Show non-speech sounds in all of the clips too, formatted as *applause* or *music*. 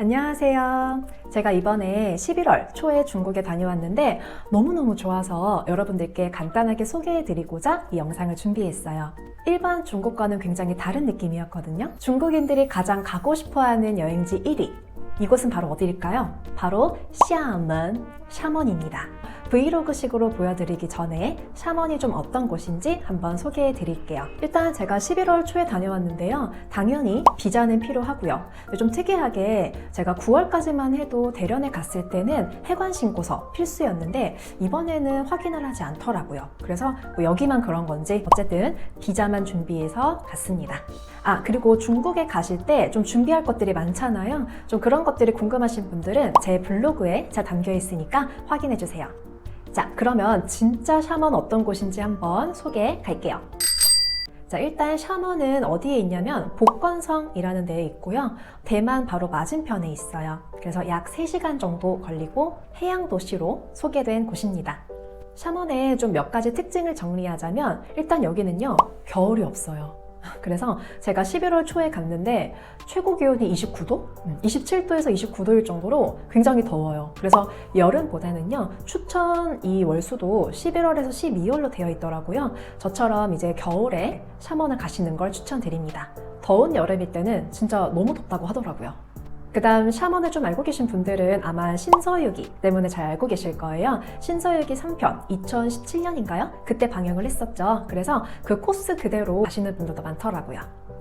안녕하세요. 제가 이번에 11월 초에 중국에 다녀왔는데 너무너무 좋아서 여러분들께 간단하게 소개해드리고자 이 영상을 준비했어요. 일반 중국과는 굉장히 다른 느낌이었거든요. 중국인들이 가장 가고 싶어 하는 여행지 1위. 이곳은 바로 어디일까요? 바로 샤먼, 샤먼입니다. 브이로그식으로 보여드리기 전에 샤먼이 좀 어떤 곳인지 한번 소개해 드릴게요. 일단 제가 11월 초에 다녀왔는데요. 당연히 비자는 필요하고요. 좀 특이하게 제가 9월까지만 해도 대련에 갔을 때는 해관 신고서 필수였는데 이번에는 확인을 하지 않더라고요. 그래서 뭐 여기만 그런 건지 어쨌든 비자만 준비해서 갔습니다. 아, 그리고 중국에 가실 때 좀 준비할 것들이 많잖아요. 좀 그런 것들이 궁금하신 분들은 제 블로그에 잘 담겨 있으니까 확인해 주세요. 자, 그러면 진짜 샤먼 어떤 곳인지 한번 소개해 갈게요. 자, 일단 샤먼은 어디에 있냐면 복건성이라는 데에 있고요. 대만 바로 맞은편에 있어요. 그래서 약 3시간 정도 걸리고 해양 도시로 소개된 곳입니다. 샤먼의 좀 몇 가지 특징을 정리하자면 일단 여기는요. 겨울이 없어요. *laughs* 그래서 제가 11월 초에 갔는데 최고 기온이 29도? 27도에서 29도일 정도로 굉장히 더워요. 그래서 여름보다는요, 추천 이 월수도 11월에서 12월로 되어 있더라고요. 저처럼 이제 겨울에 샤먼을 가시는 걸 추천드립니다. 더운 여름일 때는 진짜 너무 덥다고 하더라고요. 그 다음 샤먼을 좀 알고 계신 분들은 아마 신서유기 때문에 잘 알고 계실 거예요. 신서유기 3편 2017년인가요? 그때 방영을 했었죠. 그래서 그 코스 그대로 가시는 분들도 많더라고요.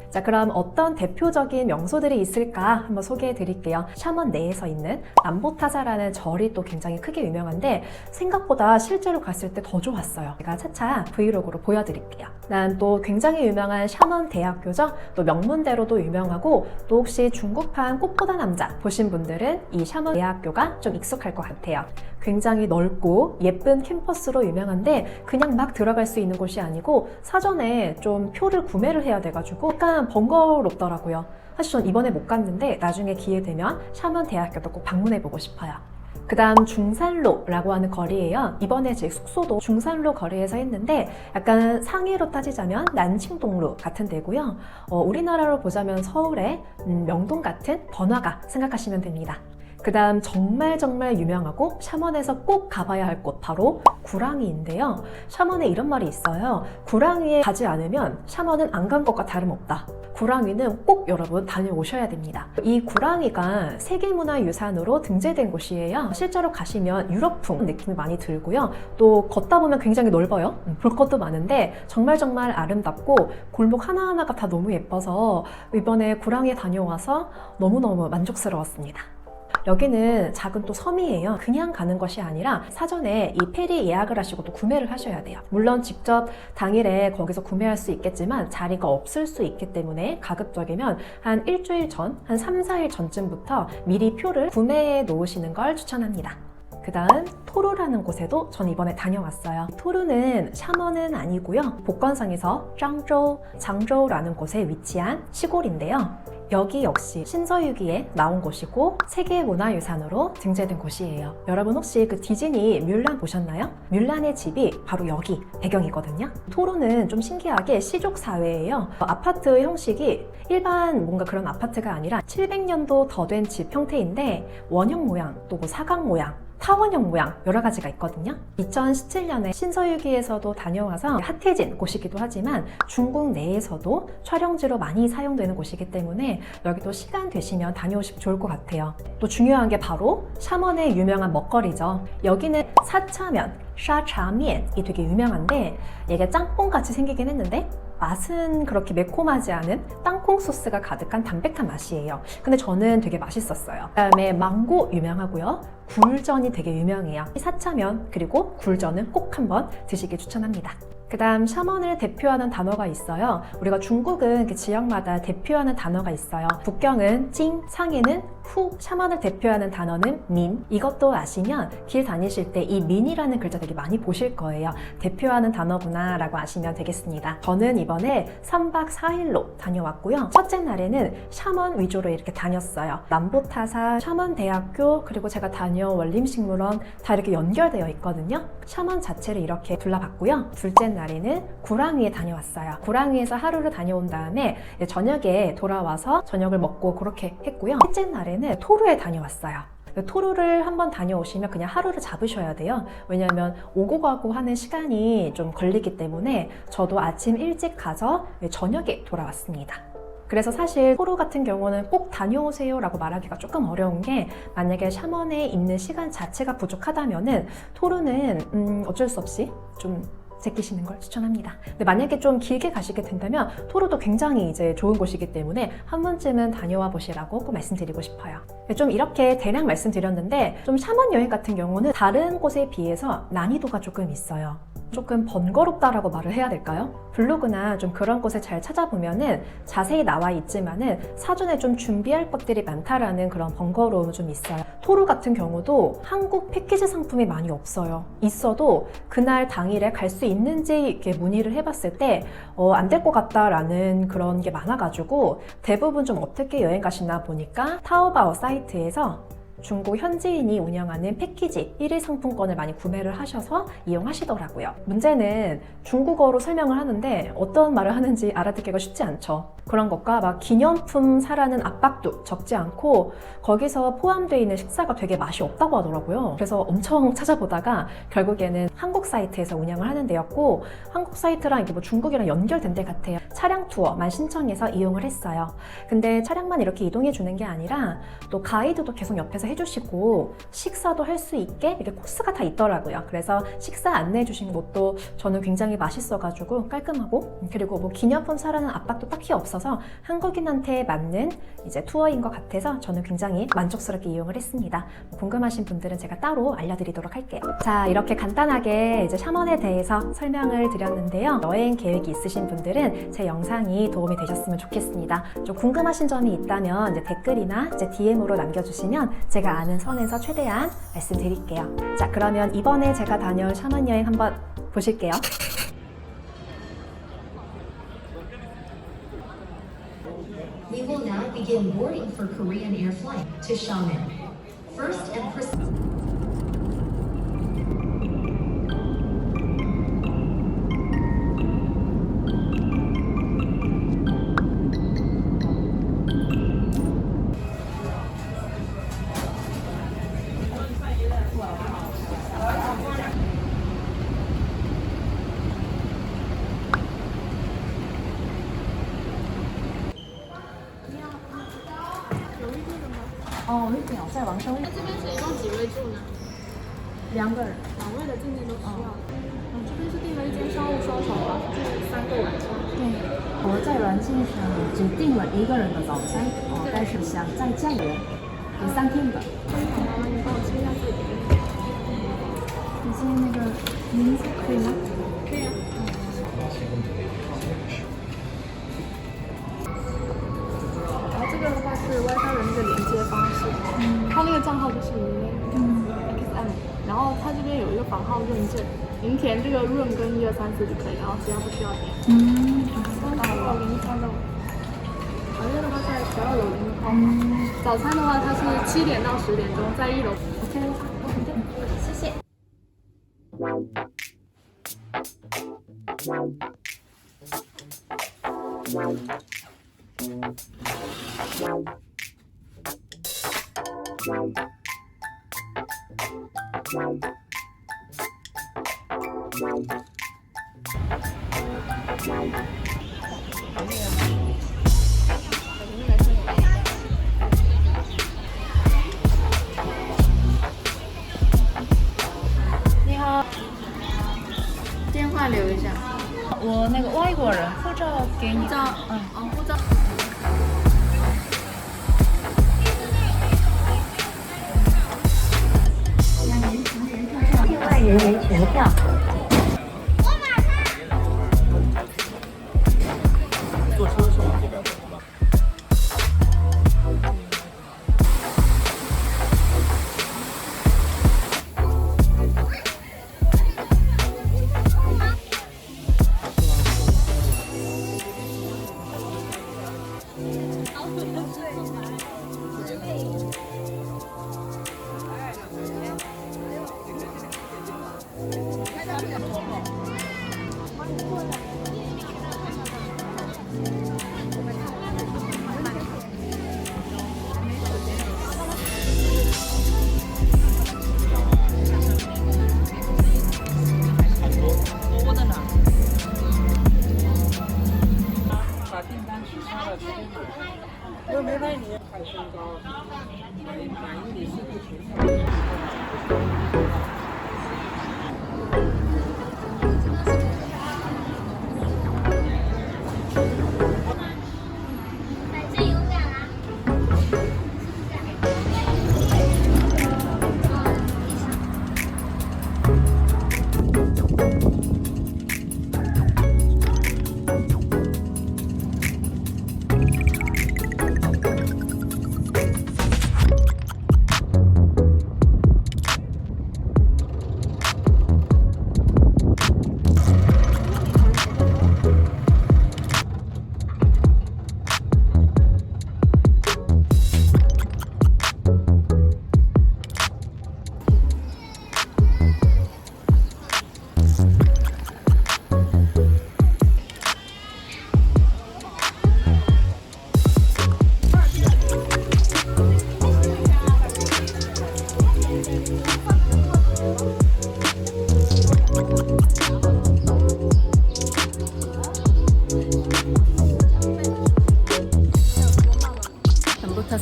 자, 그럼 어떤 대표적인 명소들이 있을까 한번 소개해 드릴게요. 샤먼 내에서 있는 남보타사라는 절이 또 굉장히 크게 유명한데 생각보다 실제로 갔을 때 더 좋았어요. 제가 차차 브이로그로 보여드릴게요. 난 또 굉장히 유명한 샤먼 대학교죠. 또 명문대로도 유명하고 또 혹시 중국판 꽃보다 남자 보신 분들은 이 샤먼 대학교가 좀 익숙할 것 같아요. 굉장히 넓고 예쁜 캠퍼스로 유명한데 그냥 막 들어갈 수 있는 곳이 아니고 사전에 좀 표를 구매를 해야 돼가지고 약간 번거롭더라고요. 사실 전 이번에 못 갔는데 나중에 기회 되면 샤먼 대학교도 꼭 방문해보고 싶어요. 그 다음 중산로라고 하는 거리예요. 이번에 제 숙소도 중산로 거리에서 했는데 약간 상해로 따지자면 난칭동로 같은 데고요. 어, 우리나라로 보자면 서울의 음, 명동 같은 번화가 생각하시면 됩니다. 그 다음 정말 정말 유명하고 샤먼에서 꼭 가봐야 할 곳 바로 구랑이인데요. 샤먼에 이런 말이 있어요. 구랑이에 가지 않으면 샤먼은 안 간 것과 다름없다. 구랑이는 꼭 여러분 다녀오셔야 됩니다. 이 구랑이가 세계문화유산으로 등재된 곳이에요. 실제로 가시면 유럽풍 느낌이 많이 들고요. 또 걷다 보면 굉장히 넓어요. 음, 볼 것도 많은데 정말 정말 아름답고 골목 하나하나가 다 너무 예뻐서 이번에 구랑이에 다녀와서 너무너무 만족스러웠습니다. 여기는 작은 또 섬이에요. 그냥 가는 것이 아니라 사전에 이 페리 예약을 하시고 또 구매를 하셔야 돼요. 물론 직접 당일에 거기서 구매할 수 있겠지만 자리가 없을 수 있기 때문에 가급적이면 한 일주일 전, 한 3, 4일 전쯤부터 미리 표를 구매해 놓으시는 걸 추천합니다. 그 다음 토루라는 곳에도 전 이번에 다녀왔어요. 토루는 샤먼은 아니고요. 복건성에서 짱저우, 장저우라는 곳에 위치한 시골인데요. 여기 역시 신서유기에 나온 곳이고 세계문화유산으로 등재된 곳이에요. 여러분 혹시 그 디즈니 뮬란 보셨나요? 뮬란의 집이 바로 여기 배경이거든요. 토루는 좀 신기하게 시족 사회예요. 아파트 형식이 일반 뭔가 그런 아파트가 아니라 700년도 더 된 집 형태인데 원형 모양 또 뭐 사각 모양 타원형 모양 여러 가지가 있거든요. 2017년에 신서유기에서도 다녀와서 핫해진 곳이기도 하지만 중국 내에서도 촬영지로 많이 사용되는 곳이기 때문에 여기도 시간 되시면 다녀오시면 좋을 것 같아요. 또 중요한 게 바로 샤먼의 유명한 먹거리죠. 여기는 사차면, 샤차면이 되게 유명한데 이게 짬뽕 같이 생기긴 했는데 맛은 그렇게 매콤하지 않은 땅콩 소스가 가득한 담백한 맛이에요. 근데 저는 되게 맛있었어요. 그다음에 망고 유명하고요. 굴전이 되게 유명해요. 사차면 그리고 굴전은 꼭 한번 드시길 추천합니다. 그 다음 샤먼을 대표하는 단어가 있어요. 우리가 중국은 그 지역마다 대표하는 단어가 있어요. 북경은 찡, 상해는 후, 샤먼을 대표하는 단어는 민. 이것도 아시면 길 다니실 때 이 민이라는 글자 되게 많이 보실 거예요. 대표하는 단어구나 라고 아시면 되겠습니다. 저는 이번에 3박 4일로 다녀왔고요. 첫째 날에는 샤먼 위주로 이렇게 다녔어요. 남보타사, 샤먼 대학교, 그리고 제가 다녀온 원림식물원 다 이렇게 연결되어 있거든요. 샤먼 자체를 이렇게 둘러봤고요. 둘째 날에는 구랑위에 다녀왔어요. 구랑위에서 하루를 다녀온 다음에 저녁에 돌아와서 저녁을 먹고 그렇게 했고요. 셋째 날에는 토르에 다녀왔어요. 토르를 한번 다녀오시면 그냥 하루를 잡으셔야 돼요. 왜냐하면 오고 가고 하는 시간이 좀 걸리기 때문에 저도 아침 일찍 가서 저녁에 돌아왔습니다. 그래서 사실 토르 같은 경우는 꼭 다녀오세요 라고 말하기가 조금 어려운 게 만약에 샤먼에 있는 시간 자체가 부족하다면은 토르는 음, 어쩔 수 없이 좀 제끼시는 걸 추천합니다. 근데 만약에 좀 길게 가시게 된다면 토르도 굉장히 이제 좋은 곳이기 때문에 한 번쯤은 다녀와 보시라고 꼭 말씀드리고 싶어요. 좀 이렇게 대략 말씀드렸는데 좀 샤먼 여행 같은 경우는 다른 곳에 비해서 난이도가 조금 있어요. 조금 번거롭다라고 말을 해야 될까요? 블로그나 좀 그런 곳에 잘 찾아보면은 자세히 나와 있지만은 사전에 좀 준비할 것들이 많다라는 그런 번거로움은 좀 있어요. 토르 같은 경우도 한국 패키지 상품이 많이 없어요. 있어도 그날 당일에 갈 수 있는지 이렇게 문의를 해봤을 때, 어, 안 될 것 같다라는 그런 게 많아가지고 대부분 좀 어떻게 여행 가시나 보니까 타오바오 사이트에서 중국 현지인이 운영하는 패키지 1일 상품권을 많이 구매를 하셔서 이용하시더라고요. 문제는 중국어로 설명을 하는데 어떤 말을 하는지 알아듣기가 쉽지 않죠. 그런 것과 막 기념품 사라는 압박도 적지 않고 거기서 포함되어 있는 식사가 되게 맛이 없다고 하더라고요. 그래서 엄청 찾아보다가 결국에는 한국 사이트에서 운영을 하는 데였고 한국 사이트랑 이게 뭐 중국이랑 연결된 데 같아요. 차량 투어만 신청해서 이용을 했어요. 근데 차량만 이렇게 이동해 주는 게 아니라 또 가이드도 계속 옆에서 해주시고 식사도 할 수 있게 이렇게 코스가 다 있더라고요. 그래서 식사 안내해 주신 곳도 저는 굉장히 맛있어가지고 깔끔하고 그리고 뭐 기념품 사라는 압박도 딱히 없어서 한국인한테 맞는 이제 투어인 것 같아서 저는 굉장히 만족스럽게 이용을 했습니다. 궁금하신 분들은 제가 따로 알려드리도록 할게요. 자 이렇게 간단하게 이제 샤먼에 대해서 설명을 드렸는데요. 여행 계획이 있으신 분들은 제 영상이 도움이 되셨으면 좋겠습니다. 좀 궁금하신 점이 있다면 이제 댓글이나 이제 DM으로 남겨주시면 제가 아는 선에서 최대한 말씀드릴게요. 자, 그러면 이번에 제가 다녀온 샤먼 여행 한번 보실게요. 어, 一秒在王生那这边是一共几位住呢？两个人。两位的进境都需要。嗯，这边是订了一间商务双床房，就是三个晚上。对，我在软件上只订了一个人的早餐，哦，但是想再加人，有三天的。可以吗？你帮我签一下字。你现在那个名字可以吗？账号就是嗯 XM，然后它这边有一个房号认证，您填这个 room 跟一二三四就可以，然后其他不需要填。嗯，三号零三栋。房间的话在十二楼零号房。早餐的话，它是七点到十点钟，在一楼。OK，谢谢。你好，电话留一下。我那个外国人护照给你。护照，嗯，哦，护照。人员全票。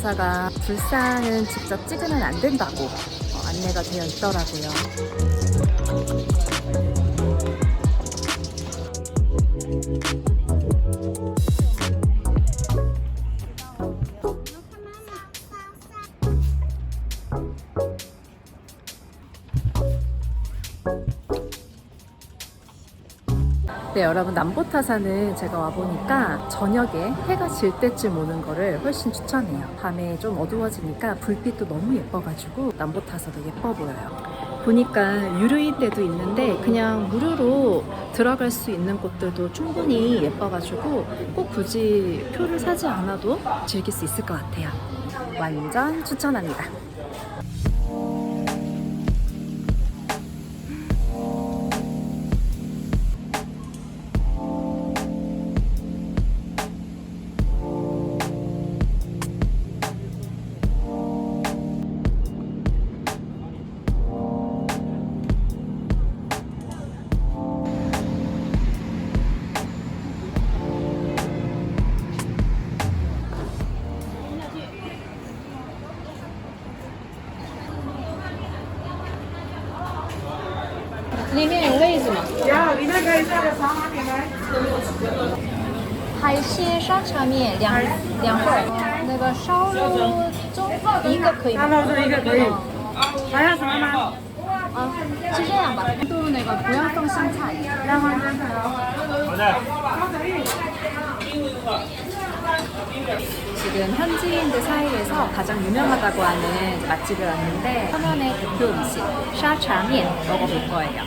남부타사가 불상은 직접 찍으면 안 된다고 어, 안내가 되어 있더라고요. 네, 여러분 남보타사는 제가 와보니까 저녁에 해가 질 때쯤 오는 거를 훨씬 추천해요. 밤에 좀 어두워지니까 불빛도 너무 예뻐가지고 남보타사도 예뻐 보여요. 보니까 유료인 데도 있는데 그냥 무료로 들어갈 수 있는 곳들도 충분히 예뻐가지고 꼭 굳이 표를 사지 않아도 즐길 수 있을 것 같아요. 완전 추천합니다. 里面有位子吗？有，里面可以坐个沙发来。海鲜双肠面两两份，那个烧肉粥一个可以吗？啊，一个可以。还要什么吗？啊，是这样吧，都那个不要放香菜，然后呢？好的。 지금 현지인들 사이에서 가장 유명하다고 하는 맛집에 왔는데 서면의 대표 음식 샤차면 먹어볼 거예요.